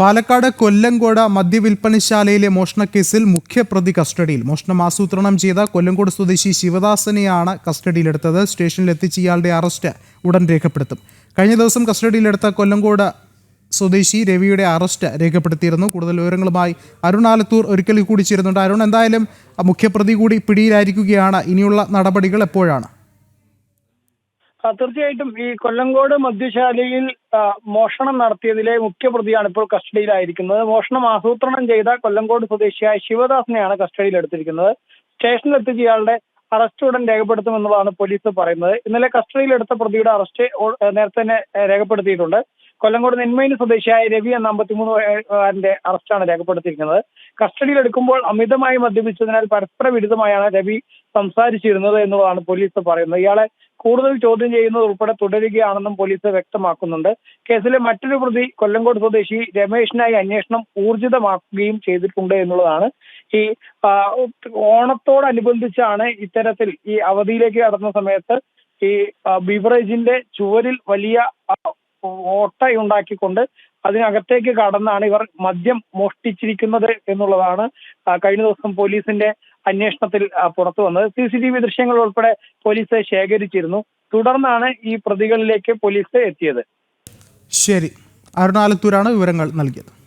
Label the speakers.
Speaker 1: പാലക്കാട് കൊല്ലങ്കോട് മദ്യവിൽപ്പനശാലയിലെ മോഷണക്കേസിൽ മുഖ്യപ്രതി കസ്റ്റഡിയിൽ. മോഷണം ആസൂത്രണം ചെയ്ത കൊല്ലങ്കോട് സ്വദേശി ശിവദാസനെയാണ് കസ്റ്റഡിയിലെടുത്തത്. സ്റ്റേഷനിലെത്തിച്ച് ഇയാളുടെ അറസ്റ്റ് ഉടൻ രേഖപ്പെടുത്തും. കഴിഞ്ഞ ദിവസം കസ്റ്റഡിയിലെടുത്ത കൊല്ലങ്കോട് സ്വദേശി രവിയുടെ അറസ്റ്റ് രേഖപ്പെടുത്തിയിരുന്നു. കൂടുതൽ വിവരങ്ങളുമായി അരുൺ ആലത്തൂർ ഒരിക്കൽ കൂടി ചേരുന്നുണ്ട്. അരുൺ എന്തായാലും മുഖ്യപ്രതി കൂടി പിടിയിലായിരിക്കുകയാണ്. ഇനിയുള്ള നടപടികൾ എപ്പോഴാണ്?
Speaker 2: തീർച്ചയായിട്ടും ഈ കൊല്ലങ്കോട് മദ്യശാലയിൽ മോഷണം നടത്തിയതിലെ മുഖ്യപ്രതിയാണ് ഇപ്പോൾ കസ്റ്റഡിയിലായിരിക്കുന്നത്. മോഷണം ആസൂത്രണം ചെയ്ത കൊല്ലങ്കോട് സ്വദേശിയായ ശിവദാസിനെയാണ് കസ്റ്റഡിയിൽ എടുത്തിരിക്കുന്നത് സ്റ്റേഷനിൽ എത്തിച്ച് ഇയാളുടെ അറസ്റ്റ് ഉടൻ രേഖപ്പെടുത്തുമെന്നുള്ളതാണ് പോലീസ് പറയുന്നത്. ഇന്നലെ കസ്റ്റഡിയിലെടുത്ത പ്രതിയുടെ അറസ്റ്റ് നേരത്തെ തന്നെ രേഖപ്പെടുത്തിയിട്ടുണ്ട്. കൊല്ലങ്കോട് നെന്മൈന് സ്വദേശിയായ രവി എന്ന അമ്പത്തിമൂന്ന് വയസ്സുകാരന്റെ അറസ്റ്റാണ് രേഖപ്പെടുത്തിയിരിക്കുന്നത്. കസ്റ്റഡിയിൽ എടുക്കുമ്പോൾ അമിതമായി മദ്യപിച്ചതിനാൽ പരസ്പര വിരുദ്ധമായാണ് രവി സംസാരിച്ചിരുന്നത് എന്നുള്ളതാണ് പോലീസ് പറയുന്നത്. ഇയാളെ കൂടുതൽ ചോദ്യം ചെയ്യുന്നത് ഉൾപ്പെടെ തുടരുകയാണെന്നും പോലീസ് വ്യക്തമാക്കുന്നുണ്ട്. കേസിലെ മറ്റൊരു പ്രതി കൊല്ലങ്കോട് സ്വദേശി രമേഷിനായി അന്വേഷണം ഊർജിതമാക്കുകയും ചെയ്തിട്ടുണ്ട് എന്നുള്ളതാണ്. ഈ ഓണത്തോടനുബന്ധിച്ചാണ് ഇത്തരത്തിൽ ഈ അവധിയിലേക്ക് കടന്ന സമയത്ത് ഈ ബീവറേജിന്റെ ചുവരിൽ വലിയ ഓട്ടയുണ്ടാക്കിക്കൊണ്ട് അതിനകത്തേക്ക് കടന്നാണ് ഇവർ മദ്യം മോഷ്ടിച്ചിരിക്കുന്നത് എന്നുള്ളതാണ് കഴിഞ്ഞ ദിവസം പോലീസിന്റെ അന്വേഷണത്തിൽ പുറത്തു വന്നത്. സി സി ടി വി ദൃശ്യങ്ങൾ ഉൾപ്പെടെ പോലീസ് ശേഖരിച്ചിരുന്നു. തുടർന്നാണ് ഈ പ്രതികളിലേക്ക് പോലീസ് എത്തിയത്.
Speaker 1: ശരി. അരുണാലത്തൂരാണ് വിവരങ്ങൾ നൽകിയത്.